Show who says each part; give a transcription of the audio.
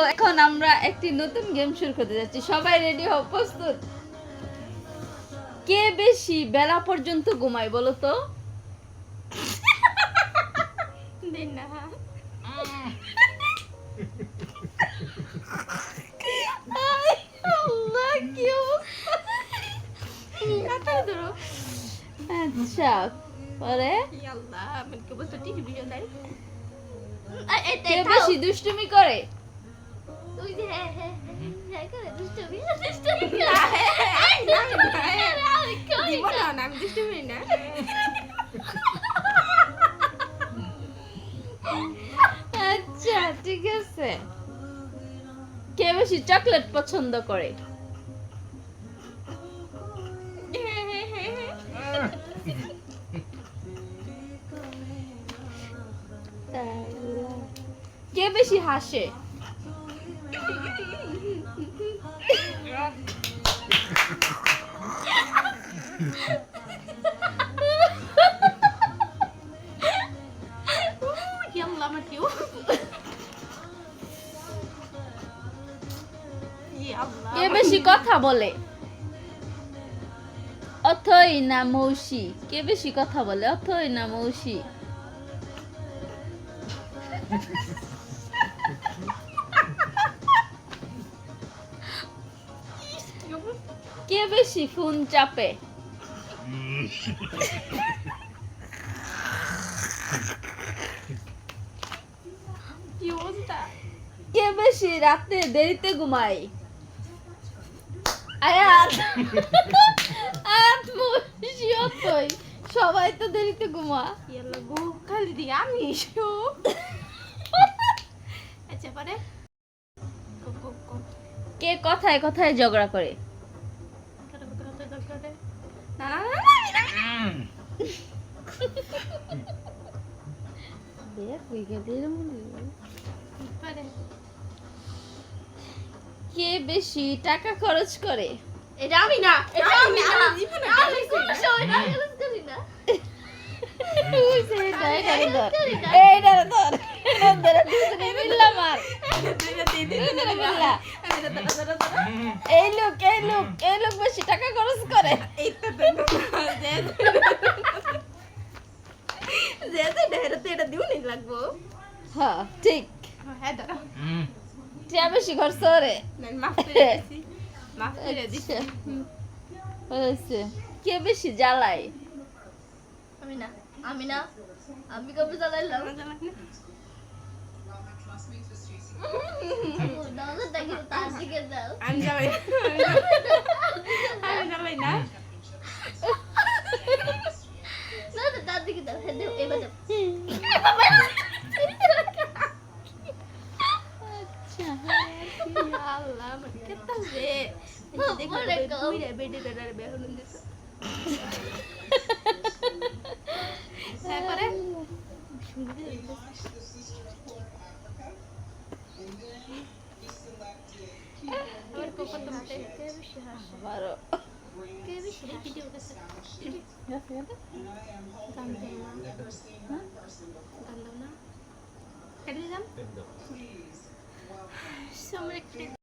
Speaker 1: তো এখন আমরা একটি নতুন গেম শুরু করতে যাচ্ছি। সবাই রেডি হও প্রস্তুত? কে বেশি বেলা পর্যন্ত ঘুমায় বলো তো?
Speaker 2: ধরো।
Speaker 1: আচ্ছা পরে?
Speaker 2: কে
Speaker 1: বেশি দুষ্টুমি করে?
Speaker 2: তুই যে হ্যাঁ হ্যাঁ হ্যাঁ আমি দুষ্টমি না
Speaker 1: আচ্ছা ঠিক আছে কে বেশি চকলেট পছন্দ করে
Speaker 2: হ্যাঁ হ্যাঁ হ্যাঁ হ্যাঁ
Speaker 1: কে বেশি হাসে কে বেশি কথা বলে? অথই না মৌসি। কে বেশি কথা বলে? অথই না মৌসি। কে বেশি ফোন চাপে?
Speaker 2: কি
Speaker 1: বেশি রাতে দেরিতে আয়াত আয়াত অথই সবাই তো দেরিতে ঘুমা।
Speaker 2: গো খালি আমি শো আচ্ছা পরে। কো
Speaker 1: কথায় কথায় ঝগড়া করে?
Speaker 2: না না
Speaker 1: কে বেশি টাকা খরচ করে
Speaker 2: এটা আমি না এটা আমি না আমি কোনো সময় খরচ করি না
Speaker 1: এই লোক এই লোক এই লোক বেশি টাকা খরচ করে হ্যাঁ ঠিক টিয়া বেশি খরচ আচ্ছা, হয়েছে কে বেশি জ্বালায়
Speaker 2: আমি না আমি না আমি কবে যাও
Speaker 3: আমি যাবাই আল্লাহ আমার কেতা Samurek